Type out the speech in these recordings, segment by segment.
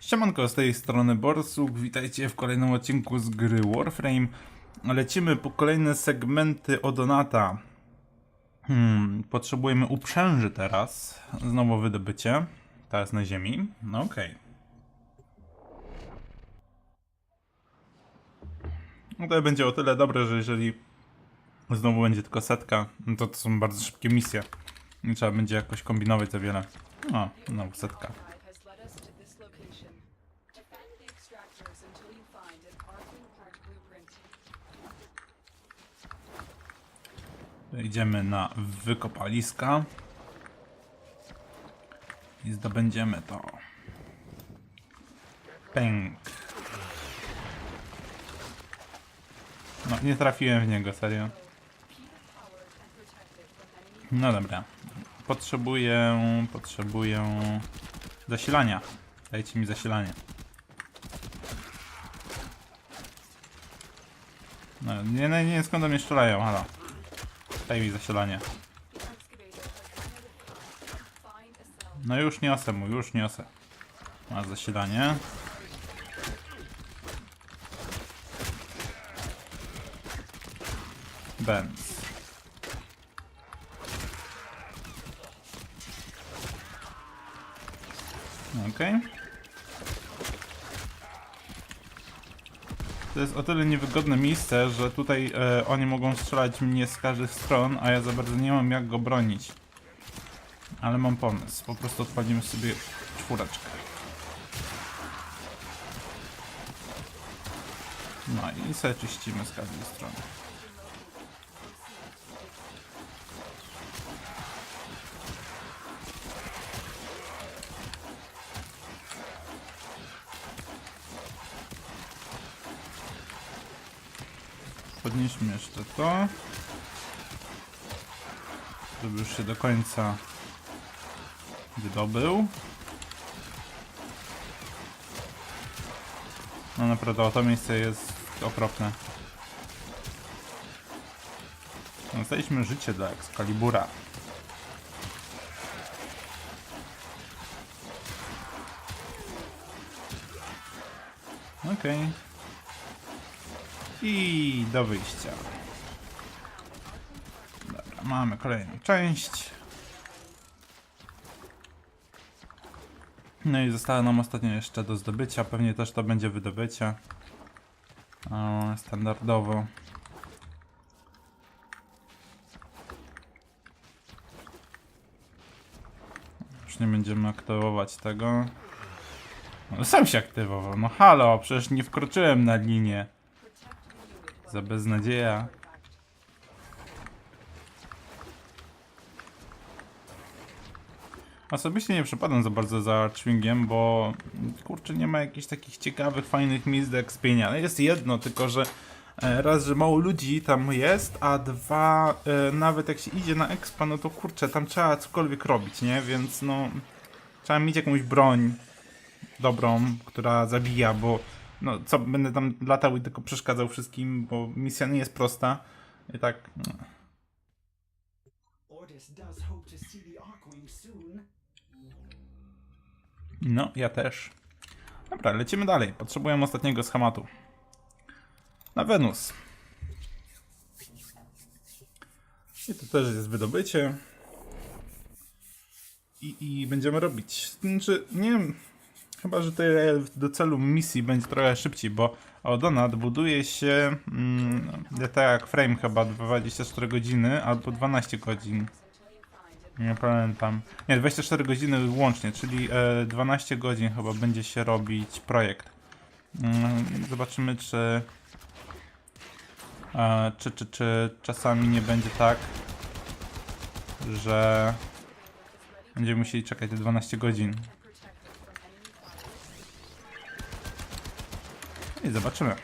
Siemanko, z tej strony Borsuk, witajcie w kolejnym odcinku z gry Warframe. Lecimy po kolejne segmenty Odonata. Hmm, potrzebujemy uprzęży teraz. Znowu wydobycie. Teraz na ziemi. No okej. No to będzie o tyle dobre, że jeżeli znowu będzie tylko setka, no to to są bardzo szybkie misje. Nie trzeba będzie jakoś kombinować za wiele. O, znowu setka. Idziemy na wykopaliska i zdobędziemy to. Pęk. No, nie trafiłem w niego, serio. No dobra. Potrzebuję, potrzebuję zasilania. Dajcie mi zasilanie. No, nie, nie, nie, skąd do mnie strzelają, halo. Daj mi cell. No już niosę mu, już niosę. Ma zasilanie. Benz. Okej. To jest o tyle niewygodne miejsce, że tutaj e, oni mogą strzelać mnie z każdych stron, a ja za bardzo nie mam jak go bronić. Ale mam pomysł. Po prostu odpalimy sobie czwóreczkę. No i sobie czyścimy z każdej strony. Podnieśmy jeszcze to. Żeby już się do końca wydobył. No naprawdę, to miejsce jest okropne. Dostaliśmy życie dla Excalibura. Okej. I do wyjścia. Dobra, mamy kolejną część. No i zostało nam ostatnio jeszcze do zdobycia. Pewnie też to będzie wydobycie. Standardowo. Już nie będziemy aktywować tego. No, sam się aktywował. No halo, przecież nie wkroczyłem na linię. Za beznadzieja. Osobiście nie przepadam za bardzo za Archwingiem, bo kurczę nie ma jakichś takich ciekawych, fajnych miejsc do ekspienia. Ale jest jedno, tylko że e, raz, że mało ludzi tam jest, a dwa, e, nawet jak się idzie na expa, no to kurczę, tam trzeba cokolwiek robić, nie? Więc no, trzeba mieć jakąś broń dobrą, która zabija, bo no co, będę tam latał i tylko przeszkadzał wszystkim, bo misja nie jest prosta. I tak, no. No, ja też. Dobra, lecimy dalej. Potrzebujemy ostatniego schematu. Na Wenus. I to też jest wydobycie. I, i będziemy robić. Znaczy, nie wiem, chyba, że to do celu misji będzie trochę szybciej, bo Odonat buduje się mm, tak jak frame chyba 24 godziny albo 12 godzin. Nie pamiętam. Nie, 24 godziny łącznie, czyli e, 12 godzin chyba będzie się robić projekt. Mm, Zobaczymy, czy, e, czy, czy, czy czasami nie będzie tak, że będziemy musieli czekać te 12 godzin. I zobaczymy.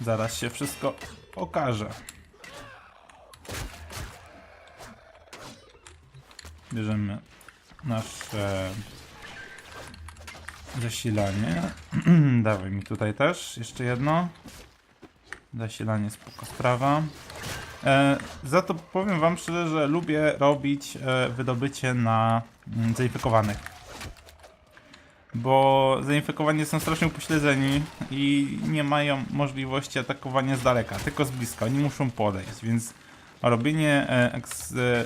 Zaraz się wszystko okaże. Bierzemy nasze zasilanie. Dawaj mi tutaj też jeszcze jedno. Zasilanie spoko sprawa. E, za to powiem wam szczerze, że lubię robić e, wydobycie na mm. Bo zainfekowani są strasznie upośledzeni i nie mają możliwości atakowania z daleka, tylko z bliska. Oni muszą podejść, więc robienie e, e,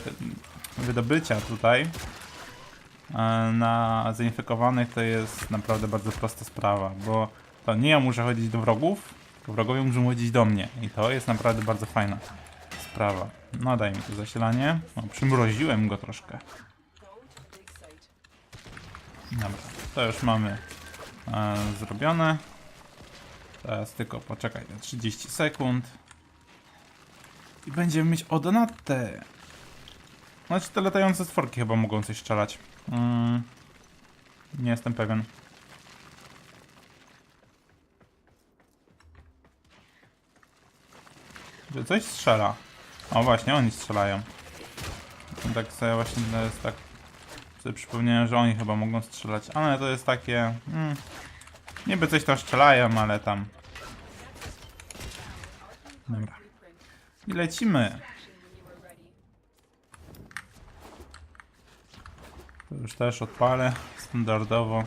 wydobycia tutaj e, na zainfekowanych to jest naprawdę bardzo prosta sprawa, bo to nie ja muszę chodzić do wrogów, tylko wrogowie muszą chodzić do mnie i to jest naprawdę bardzo fajna sprawa. No daj mi tu zasilanie. No, przymroziłem go troszkę. Go to the big site. Dobra, to już mamy e, zrobione. Teraz tylko poczekaj na 30 sekund. I będziemy mieć odnatę. Znaczy te latające stworki chyba mogą coś strzelać. Mm, nie jestem pewien. Że coś strzela. O właśnie, oni strzelają. Tak sobie właśnie jest tak sobie przypomniałem, że oni chyba mogą strzelać, ale to jest takie... Mm, niby coś tam strzelają, ale tam... Dobra. I lecimy. To już też odpalę standardowo.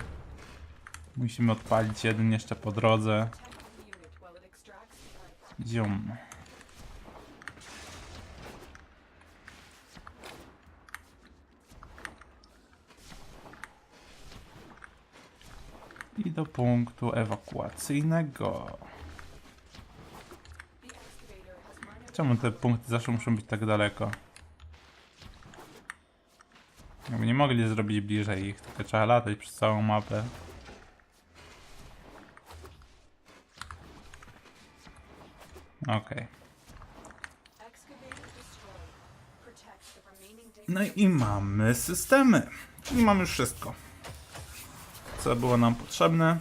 Musimy odpalić jeden jeszcze po drodze. Protect do punktu ewakuacyjnego. Czemu te punkty zawsze muszą być tak daleko? Jakby nie mogli zrobić bliżej ich, tylko trzeba latać przez całą mapę. Okej. data. No i mamy systemy. Czyli mamy już wszystko. Co było nam potrzebne.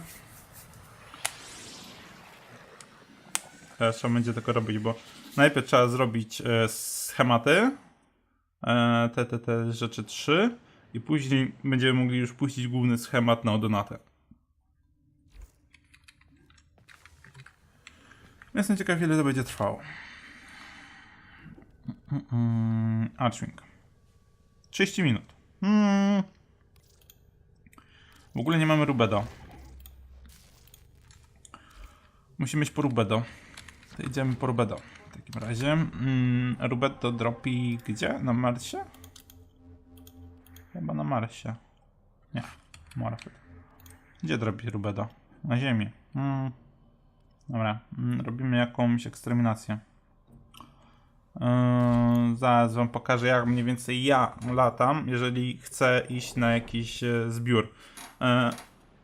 Teraz trzeba będzie tylko robić, bo najpierw trzeba zrobić e, schematy. E, te, te, te rzeczy trzy. I później będziemy mogli już puścić główny schemat na odonatę. Jestem ciekaw, ile to będzie trwało. Mm, mm, Archwing. 30 minut. Hmm. W ogóle nie mamy Rubedo. Musimy iść po Rubedo. To idziemy po Rubedo. W takim razie. Mm, Rubedo dropi gdzie? Na Marsie? Chyba na Marsie. Nie. Morfyt. Gdzie dropi Rubedo? Na Ziemi. Mm. Dobra. Mm, robimy jakąś eksterminację. Yy, zaraz wam pokażę, jak mniej więcej ja latam, jeżeli chcę iść na jakiś e, zbiór. Yy,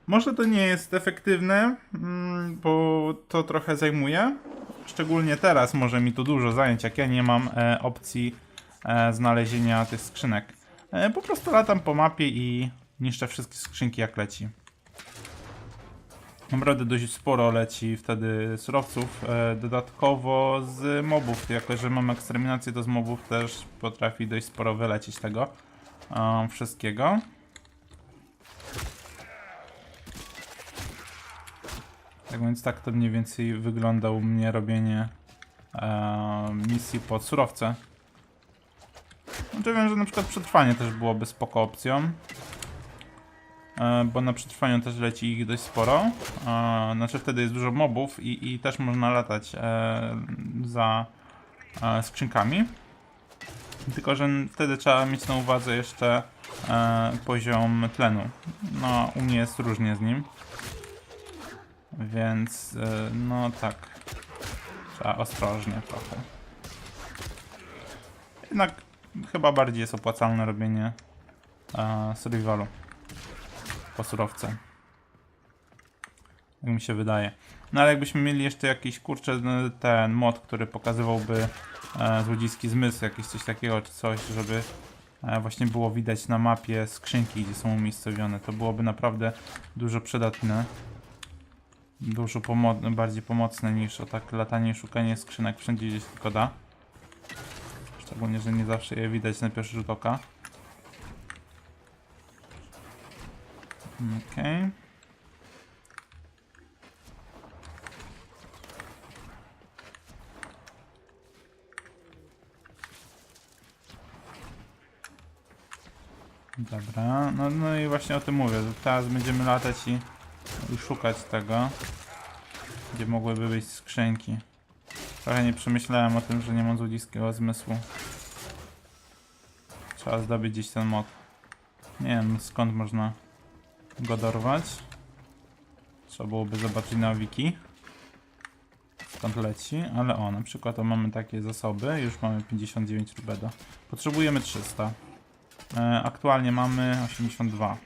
może to nie jest efektywne, mm, bo to trochę zajmuje. Szczególnie teraz może mi to dużo zająć, jak ja nie mam e, opcji e, znalezienia tych skrzynek. E, po prostu latam po mapie i niszczę wszystkie skrzynki jak leci. Naprawdę dość sporo leci wtedy surowców. E, dodatkowo z mobów, jako że mam eksterminację, to z mobów też potrafi dość sporo wylecieć tego e, wszystkiego. Tak więc tak to mniej więcej wygląda u mnie robienie e, misji pod surowce. Znaczy wiem, że na przykład przetrwanie też byłoby spoko opcją. E, bo na przetrwaniu też leci ich dość sporo. E, znaczy wtedy jest dużo mobów i, i też można latać e, za e, skrzynkami. Tylko, że wtedy trzeba mieć na uwadze jeszcze e, poziom tlenu. No, u mnie jest różnie z nim. Więc, e, no tak. Trzeba ostrożnie trochę. Jednak chyba bardziej jest opłacalne robienie e, survivalu po surowce. Jak mi się wydaje. No ale jakbyśmy mieli jeszcze jakiś kurczę no, ten mod, który pokazywałby e, złodziejski zmysł, jakieś coś takiego czy coś, żeby e, właśnie było widać na mapie skrzynki, gdzie są umiejscowione, to byłoby naprawdę dużo przydatne. Dużo pomo bardziej pomocne niż o tak latanie i szukanie skrzynek wszędzie gdzie się tylko da. Szczególnie, że nie zawsze je widać na pierwszy rzut oka. Okej. Dobra, no, no i właśnie o tym mówię, teraz będziemy latać i, i szukać tego, gdzie mogłyby być skrzynki. Trochę nie przemyślałem o tym, że nie mam złodziejskiego zmysłu. Trzeba zdobyć gdzieś ten mod. Nie wiem skąd można go dorwać. Trzeba byłoby zobaczyć na wiki. Skąd leci, ale o, na przykład o, mamy takie zasoby, już mamy 59 rubedo. Potrzebujemy 300. E, aktualnie mamy 82.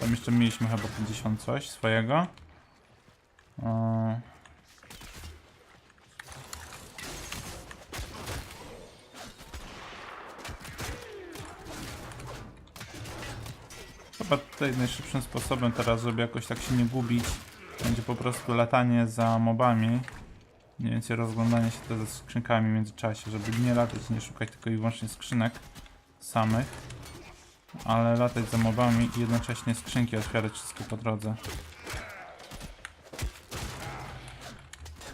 Tam jeszcze mieliśmy chyba 50 coś swojego. Chyba tutaj najszybszym sposobem teraz, żeby jakoś tak się nie gubić, będzie po prostu latanie za mobami. Mniej więcej rozglądanie się też ze skrzynkami w międzyczasie, żeby nie latać nie szukać tylko i wyłącznie skrzynek samych, ale latać za mobami i jednocześnie skrzynki otwierać wszystkie po drodze.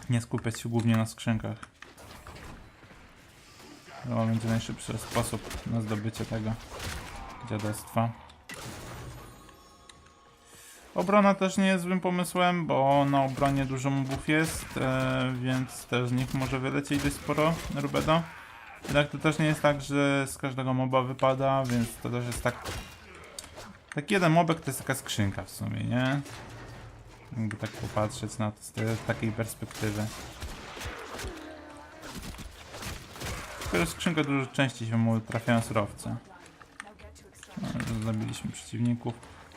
Nie skupiać się głównie na skrzynkach. To będzie najszybszy sposób na zdobycie tego dziadostwa. Obrona też nie jest złym pomysłem, bo na obronie dużo mobów jest, e, więc też z nich może wylecieć dość sporo rubedo. Jednak to też nie jest tak, że z każdego moba wypada, więc to też jest tak... Taki jeden mobek to jest taka skrzynka w sumie, nie? Jakby tak popatrzeć na to z takiej perspektywy. Tylko, skrzynka dużo częściej się mu trafiają surowce. No, Zabiliśmy przeciwników.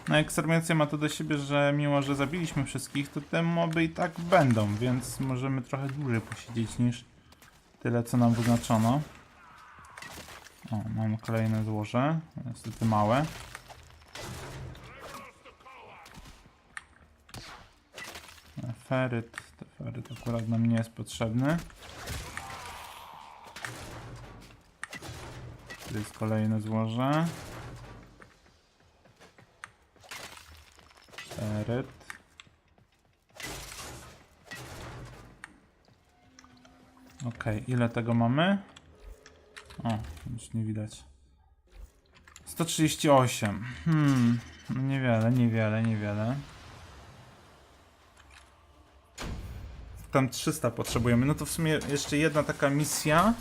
No eksterminacja ma to do siebie, że mimo, że zabiliśmy wszystkich, to te moby i tak będą, więc możemy trochę dłużej posiedzieć niż tyle, co nam wyznaczono. O, mamy kolejne złoże, niestety małe. Feryt, feryt akurat nam nie jest potrzebny. Tu jest kolejne złoże. Feryt. Okej, ile tego mamy? O, już nie widać. 138. Hmm, no niewiele, niewiele, niewiele. Tam 300 potrzebujemy. No to w sumie jeszcze jedna taka misja.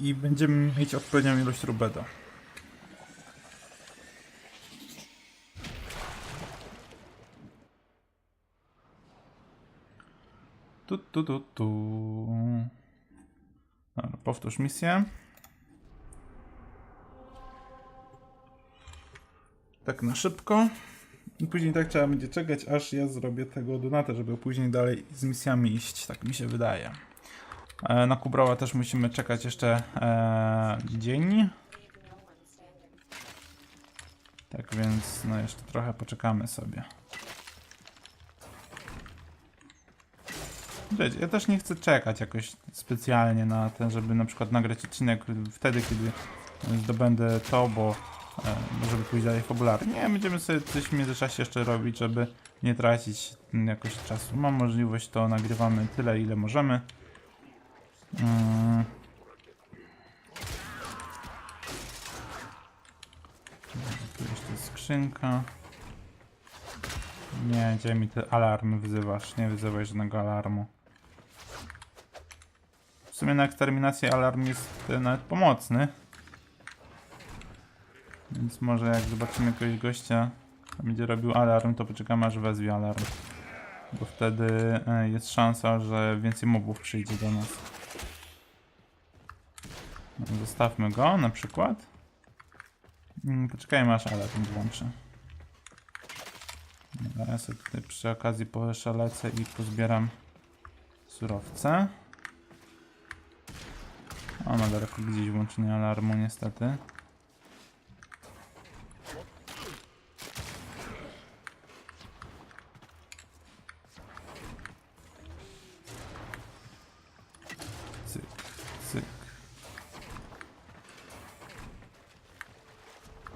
I będziemy mieć odpowiednią ilość rubedo. Tu, tu, tu, tu. Powtórz misję. Tak na szybko. I później tak trzeba będzie czekać, aż ja zrobię tego donata, żeby później dalej z misjami iść. Tak mi się wydaje. E, na Kubrowa też musimy czekać jeszcze e, dzień. Tak więc, no jeszcze trochę poczekamy sobie. Wiecie, ja też nie chcę czekać jakoś specjalnie na ten, żeby na przykład nagrać odcinek wtedy, kiedy zdobędę to, bo e, żeby pójść dalej fabularnie. Nie, będziemy sobie coś w międzyczasie jeszcze robić, żeby nie tracić mm, jakoś czasu. Mam możliwość, to nagrywamy tyle, ile możemy. Mm. Tu jeszcze skrzynka. Nie, gdzie mi te alarmy wzywasz? Nie wzywaj żadnego alarmu. Sumie na eksterminację alarm jest e, nawet pomocny. Więc może jak zobaczymy jakiegoś gościa, będzie robił alarm, to poczekamy aż wezwie alarm. Bo wtedy e, jest szansa, że więcej mobów przyjdzie do nas. Zostawmy go na przykład. Mm, Poczekajmy aż alarm włączy. Ja sobie tutaj przy okazji poszalecę i pozbieram surowce. O, ma daleko gdzieś włączenie alarmu niestety.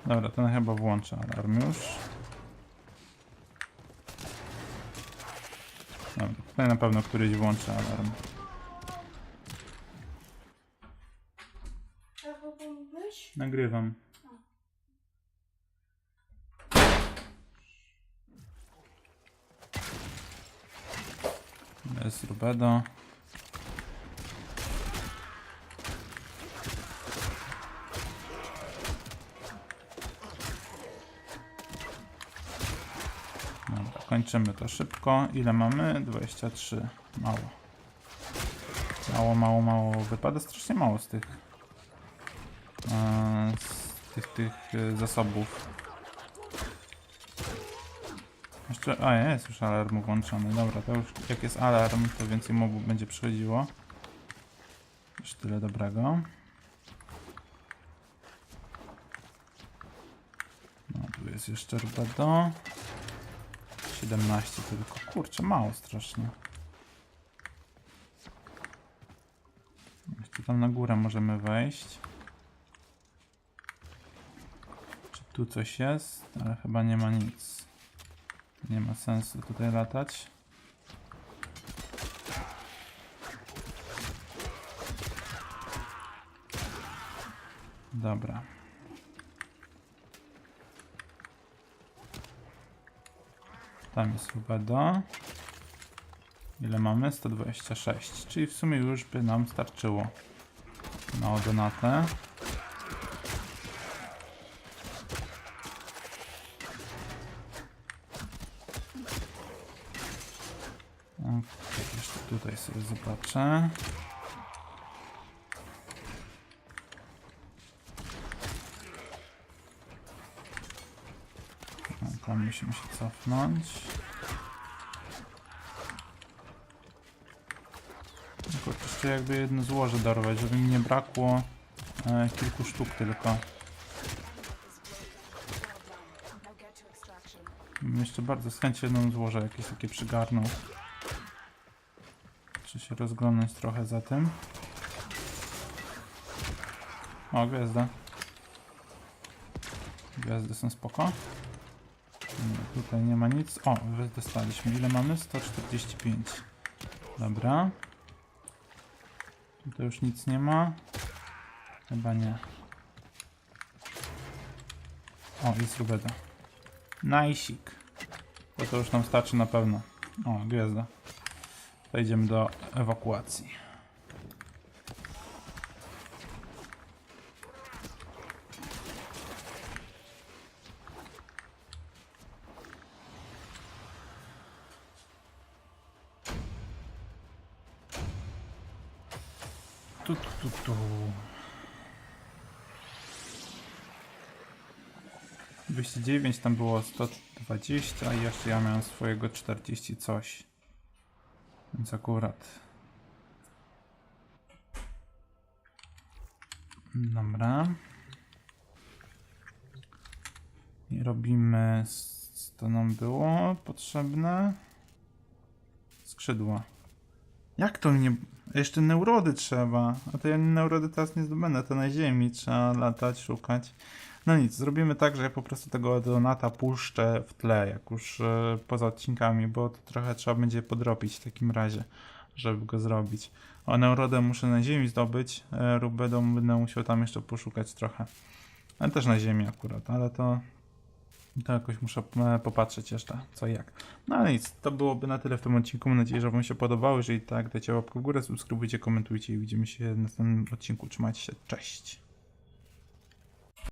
Dobra, ten chyba włącza alarm już. Dobra, tutaj na pewno któryś włączy alarm. Nagrywam. Bez rubedo. Dobra, kończymy to szybko. Ile mamy? 23. Mało. Mało, mało, mało. Wypada strasznie mało z tych z tych, tych e, zasobów. Jeszcze, a jest już alarm włączony. Dobra, to już jak jest alarm, to więcej mobów będzie przychodziło. Już tyle dobrego. No, tu jest jeszcze Rubedo. 17 tylko. Kurczę, mało strasznie. Jeszcze tam na górę możemy wejść. Czy tu coś jest? Ale chyba nie ma nic. Nie ma sensu tutaj latać. Dobra. Tam jest Rubedo. Ile mamy? 126. Czyli w sumie już by nam starczyło na donatę. Okej, jeszcze tutaj sobie zobaczę. No, tam musimy się cofnąć. Tylko jeszcze jakby jedno złoże darować, żeby mi nie brakło e, kilku sztuk tylko. Jeszcze bardzo z chęcią jedną złoże jakieś takie przygarnął. Się rozglądać trochę za tym. O, gwiazda. Gwiazdy są spoko. Nie, tutaj nie ma nic. O, wy- dostaliśmy. Ile mamy? 145. Dobra. Tutaj już nic nie ma. Chyba nie. O, jest Rubedo. Najsik. Bo to już nam starczy na pewno. O, gwiazda. Przejdziemy do ewakuacji. Tu, tu, tu, tu. 209, tam było 120 i jeszcze ja miałem swojego 40 coś. Więc akurat. Dobra. I robimy, to nam było potrzebne. Skrzydła. Jak to mnie... Jeszcze neurody trzeba. A to ja neurody teraz nie zdobędę, to na ziemi trzeba latać, szukać. No nic, zrobimy tak, że ja po prostu tego donata puszczę w tle, jak już e, poza odcinkami, bo to trochę trzeba będzie podrobić w takim razie, żeby go zrobić. O neurodę muszę na ziemi zdobyć, e, rubedą będę musiał tam jeszcze poszukać trochę. Ale też na ziemi akurat, ale to, to jakoś muszę e, popatrzeć jeszcze co i jak. No ale nic, to byłoby na tyle w tym odcinku. Mam nadzieję, że Wam się podobało. Jeżeli tak, dajcie łapkę w górę, subskrybujcie, komentujcie i widzimy się w następnym odcinku. Trzymajcie się, cześć!